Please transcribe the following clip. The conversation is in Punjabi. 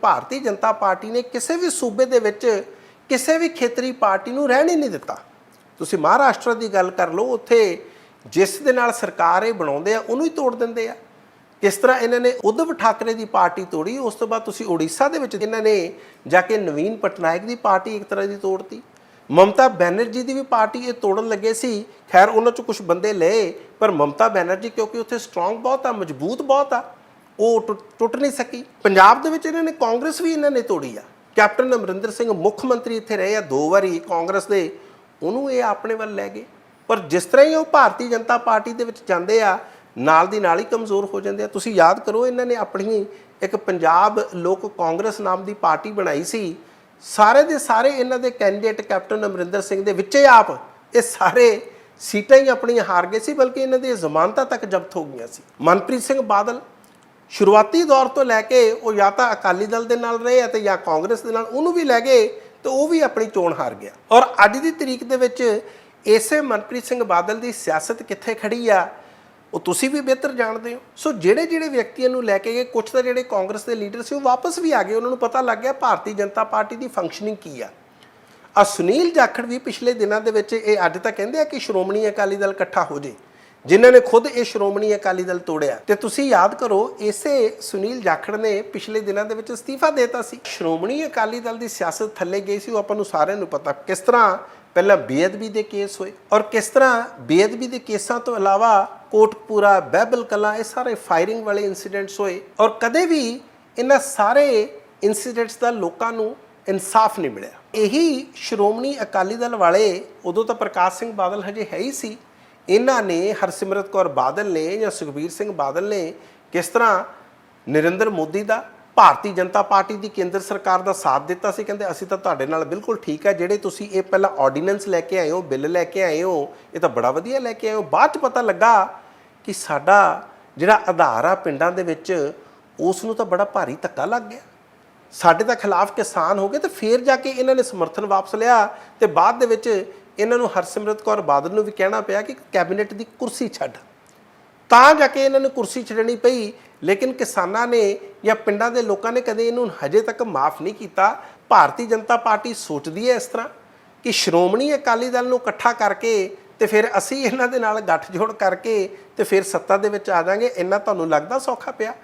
ਭਾਰਤੀ ਜਨਤਾ ਪਾਰਟੀ ਨੇ ਕਿਸੇ ਵੀ ਸੂਬੇ ਦੇ ਵਿੱਚ ਕਿਸੇ ਵੀ ਖੇਤਰੀ ਪਾਰਟੀ ਨੂੰ ਰਹਿਣ ਹੀ ਨਹੀਂ ਦਿੱਤਾ। ਤੁਸੀਂ ਮਹਾਰਾਸ਼ਟਰ ਦੀ ਗੱਲ ਕਰ ਲਓ, ਉੱਥੇ ਜਿਸ ਦੇ ਨਾਲ ਸਰਕਾਰ ਇਹ ਬਣਾਉਂਦੇ ਆ, ਉਹਨੂੰ ਹੀ ਤੋੜ ਦਿੰਦੇ ਆ। ਕਿਸ ਤਰ੍ਹਾਂ ਇਹਨਾਂ ਨੇ ਉद्धਵ ਠਾਕਰੇ ਦੀ ਪਾਰਟੀ ਤੋੜੀ, ਉਸ ਤੋਂ ਬਾਅਦ ਤੁਸੀਂ ਉੜੀਸਾ ਦੇ ਵਿੱਚ ਇਹਨਾਂ ਨੇ ਜਾ ਕੇ ਨਵੀਨ ਪਟਨਾਇਕ ਦੀ ਪਾਰਟੀ ਇੱਕ ਤਰ੍ਹਾਂ ਦੀ ਤੋੜਤੀ। ਮਮਤਾ ਬੈਨਰਜੀ ਦੀ ਵੀ ਪਾਰਟੀ ਇਹ ਤੋੜਨ ਲੱਗੇ ਸੀ। ਖੈਰ, ਉਹਨਾਂ ਚੋਂ ਕੁਝ ਬੰਦੇ ਲਏ, ਪਰ ਮਮਤਾ ਬੈਨਰਜੀ ਕਿਉਂਕਿ ਉੱਥੇ ਸਟਰੋਂਗ ਬਹੁਤ ਆ, ਮਜ਼ਬੂਤ ਬਹੁਤ ਆ। ਉਹ ਟੁੱਟ- ਟੁੱਟ ਨਹੀਂ ਸਕੀ। ਪੰਜਾਬ ਦੇ ਵਿੱਚ ਇਹਨਾਂ ਨੇ ਕਾਂਗਰਸ ਵੀ ਇਹਨਾਂ ਨੇ ਤੋੜੀ ਆ। ਕੈਪਟਨ ਅਮਰਿੰਦਰ ਸਿੰਘ ਮੁੱਖ ਮੰਤਰੀ ਇੱਥੇ ਰਹੇ ਆ, ਦੋ ਵਾਰੀ ਕਾਂਗਰਸ ਦੇ। ਉਹਨੂੰ ਇਹ ਆਪਣੇ ਵੱਲ ਲੈ ਗਏ। ਪਰ ਜਿਸ ਤਰ੍ਹਾਂ ਹੀ ਉਹ ਭਾਰਤੀ ਜਨਤਾ ਪਾਰਟੀ ਦੇ ਵਿੱਚ ਜਾਂਦੇ ਆ, ਨਾਲ ਦੀ ਨਾਲ ਹੀ ਕਮਜ਼ੋਰ ਹੋ ਜਾਂਦੇ ਆ। ਤੁਸੀਂ ਯਾਦ ਕਰੋ, ਇਹਨਾਂ ਨੇ ਆਪਣੀ ਇੱਕ ਪੰਜਾਬ ਲੋਕ ਕਾਂਗਰਸ ਨਾਮ ਦੀ ਪਾਰਟੀ ਬਣਾਈ ਸੀ। ਸਾਰੇ ਦੇ ਸਾਰੇ ਇਹਨਾਂ ਦੇ ਕੈਂਡੀਡੇਟ ਕੈਪਟਨ ਅਮਰਿੰਦਰ ਸਿੰਘ ਦੇ ਵਿੱਚੇ ਆਪ ਇਹ ਸਾਰੇ ਸੀਟਾਂ ਹੀ ਆਪਣੀਆਂ ਹਾਰ ਗਏ ਸੀ, ਬਲਕਿ ਇਹਨਾਂ ਦੀਆਂ ਜ਼ਮਾਨਤਾਂ ਤੱਕ ਜ਼ਬਤ ਹੋ ਗਈਆਂ ਸੀ। ਮਨਪ੍ਰੀਤ ਸਿੰਘ ਬਾਦਲ ਸ਼ੁਰੂਆਤੀ ਦੌਰ ਤੋਂ ਲੈ ਕੇ ਉਹ ਜਾਂ ਤਾਂ ਅਕਾਲੀ ਦਲ ਦੇ ਨਾਲ ਰਹੇ ਅਤੇ ਜਾਂ ਕਾਂਗਰਸ ਦੇ ਨਾਲ, ਉਹਨੂੰ ਵੀ ਲੈ ਗਏ ਤੇ ਉਹ ਵੀ ਆਪਣੀ ਚੋਣ ਹਾਰ ਗਿਆ। ਔਰ ਅੱਜ ਦੀ ਤਰੀਕ ਦੇ ਵਿੱਚ ਇਸੇ ਮਨਪ੍ਰੀਤ ਸਿੰਘ ਬਾਦਲ ਦੀ ਸਿਆਸਤ ਕਿੱਥੇ ਖੜੀ ਆ, ਉਹ ਤੁਸੀਂ ਵੀ ਬਿਹਤਰ ਜਾਣਦੇ ਹੋ। ਸੋ ਜਿਹੜੇ ਜਿਹੜੇ ਵਿਅਕਤੀਆਂ ਨੂੰ ਲੈ ਕੇ ਗਏ ਕੁਝ ਤਾਂ ਜਿਹੜੇ ਕਾਂਗਰਸ ਦੇ ਲੀਡਰ ਸੀ, ਉਹ ਵਾਪਸ ਵੀ ਆ ਗਏ। ਉਹਨਾਂ ਨੂੰ ਪਤਾ ਲੱਗ ਗਿਆ ਭਾਰਤੀ ਜਨਤਾ ਪਾਰਟੀ ਦੀ ਫੰਕਸ਼ਨਿੰਗ ਕੀ ਆ। ਆ ਸੁਨੀਲ ਜਾਖੜ ਵੀ ਪਿਛਲੇ ਦਿਨਾਂ ਦੇ ਵਿੱਚ ਇਹ ਅੱਜ ਤਾਂ ਕਹਿੰਦੇ ਆ ਕਿ ਸ਼੍ਰੋਮਣੀ ਅਕਾਲੀ ਦਲ ਇਕੱਠਾ ਹੋ ਜੇ। ਜਿਨ੍ਹਾਂ ਨੇ ਖੁਦ ਇਹ ਸ਼੍ਰੋਮਣੀ ਅਕਾਲੀ ਦਲ ਤੋੜਿਆ। ਤੇ ਤੁਸੀਂ ਯਾਦ ਕਰੋ, ਇਸੇ ਸੁਨੀਲ ਜਾਖੜ ਨੇ ਪਿਛਲੇ ਦਿਨਾਂ ਦੇ ਵਿੱਚ ਅਸਤੀਫਾ ਦੇਤਾ ਸੀ। ਸ਼੍ਰੋਮਣੀ ਅਕਾਲੀ ਦਲ ਦੀ ਸਿਆਸਤ ਥੱਲੇ ਗਈ ਸੀ, ਉਹ ਆਪਾਂ ਨੂੰ ਸਾਰਿਆਂ ਨੂੰ ਪਤਾ ਕਿਸ ਤਰ੍ਹਾਂ ਪਹਿਲਾਂ ਬੇਅਦਬੀ ਦੇ ਕੇਸ ਹੋਏ ਔਰ ਕਿਸ ਤਰ੍ਹਾਂ ਬੇਅਦਬੀ ਦੇ ਕੇਸਾਂ ਤੋਂ ਇਲਾਵਾ ਕੋਟਪੂਰਾ, ਬਹਿਬਲ ਕਲਾਂ, ਇਹ ਸਾਰੇ ਫਾਇਰਿੰਗ ਵਾਲੇ ਇਨਸੀਡੈਂਟਸ ਹੋਏ ਔਰ ਕਦੇ ਵੀ ਇਹਨਾਂ ਸਾਰੇ ਇਨਸੀਡੈਂਟਸ ਦਾ ਲੋਕਾਂ ਨੂੰ ਇਨਸਾਫ ਨਹੀਂ ਮਿਲਿਆ। ਇਹੀ ਸ਼੍ਰੋਮਣੀ ਅਕਾਲੀ ਦਲ ਵਾਲੇ, ਉਦੋਂ ਤਾਂ ਪ੍ਰਕਾਸ਼ ਸਿੰਘ ਬਾਦਲ ਹਜੇ ਹੈ ਹੀ ਸੀ ਇਹਨਾਂ ਨੇ ਹਰਸਿਮਰਤ ਕੌਰ ਬਾਦਲ ਨੇ ਜਾਂ ਸੁਖਬੀਰ ਸਿੰਘ ਬਾਦਲ ਨੇ ਕਿਸ ਤਰ੍ਹਾਂ ਨਰਿੰਦਰ ਮੋਦੀ ਦਾ, ਭਾਰਤੀ ਜਨਤਾ ਪਾਰਟੀ ਦੀ ਕੇਂਦਰ ਸਰਕਾਰ ਦਾ ਸਾਥ ਦਿੱਤਾ ਸੀ? ਕਹਿੰਦੇ, ਅਸੀਂ ਤਾਂ ਤੁਹਾਡੇ ਨਾਲ ਬਿਲਕੁਲ ਠੀਕ ਹੈ, ਜਿਹੜੇ ਤੁਸੀਂ ਇਹ ਪਹਿਲਾਂ ਆਰਡੀਨੈਂਸ ਲੈ ਕੇ ਆਏ ਹੋ, ਬਿੱਲ ਲੈ ਕੇ ਆਏ ਹੋ, ਇਹ ਤਾਂ ਬੜਾ ਵਧੀਆ ਲੈ ਕੇ ਆਏ ਹੋ। ਬਾਅਦ ਚ ਪਤਾ ਲੱਗਾ ਕਿ ਸਾਡਾ ਜਿਹੜਾ ਆਧਾਰ ਆ ਪਿੰਡਾਂ ਦੇ ਵਿੱਚ ਉਸ ਨੂੰ ਤਾਂ ਬੜਾ ਭਾਰੀ ਧੱਕਾ ਲੱਗ ਗਿਆ। ਸਾਡੇ ਤਾਂ ਖਿਲਾਫ ਕਿਸਾਨ ਹੋ ਗਏ ਤੇ ਫੇਰ ਜਾ ਕੇ ਇਹਨਾਂ ਨੇ ਸਮਰਥਨ ਵਾਪਸ ਲਿਆ ਤੇ ਬਾਅਦ ਦੇ ਵਿੱਚ ਇਹਨਾਂ ਨੂੰ ਹਰਸਿਮਰਤ ਕੌਰ ਬਾਦਲ ਨੂੰ ਵੀ ਕਹਿਣਾ ਪਿਆ ਕਿ ਕੈਬਨਿਟ ਦੀ ਕੁਰਸੀ ਛੱਡ। ਤਾਂ ਜਾ ਕੇ ਇਹਨਾਂ ਨੂੰ ਕੁਰਸੀ ਛੱਡਣੀ ਪਈ, ਲੇਕਿਨ ਕਿਸਾਨਾਂ ਨੇ ਜਾਂ ਪਿੰਡਾਂ ਦੇ ਲੋਕਾਂ ਨੇ ਕਦੇ ਇਹਨੂੰ ਹਜੇ ਤੱਕ ਮਾਫ ਨਹੀਂ ਕੀਤਾ। ਭਾਰਤੀ ਜਨਤਾ ਪਾਰਟੀ ਸੋਚਦੀ ਹੈ ਇਸ ਤਰ੍ਹਾਂ ਕਿ ਸ਼੍ਰੋਮਣੀ ਅਕਾਲੀ ਦਲ ਨੂੰ ਇਕੱਠਾ ਕਰਕੇ ਤੇ ਫਿਰ ਅਸੀਂ ਇਹਨਾਂ ਦੇ ਨਾਲ ਗੱਠਜੋੜ ਕਰਕੇ ਤੇ ਫਿਰ ਸੱਤਾ ਦੇ ਵਿੱਚ ਆ ਜਾਾਂਗੇ ਇੰਨਾ ਤੁਹਾਨੂੰ ਲੱਗਦਾ ਸੌਖਾ ਪਿਆ?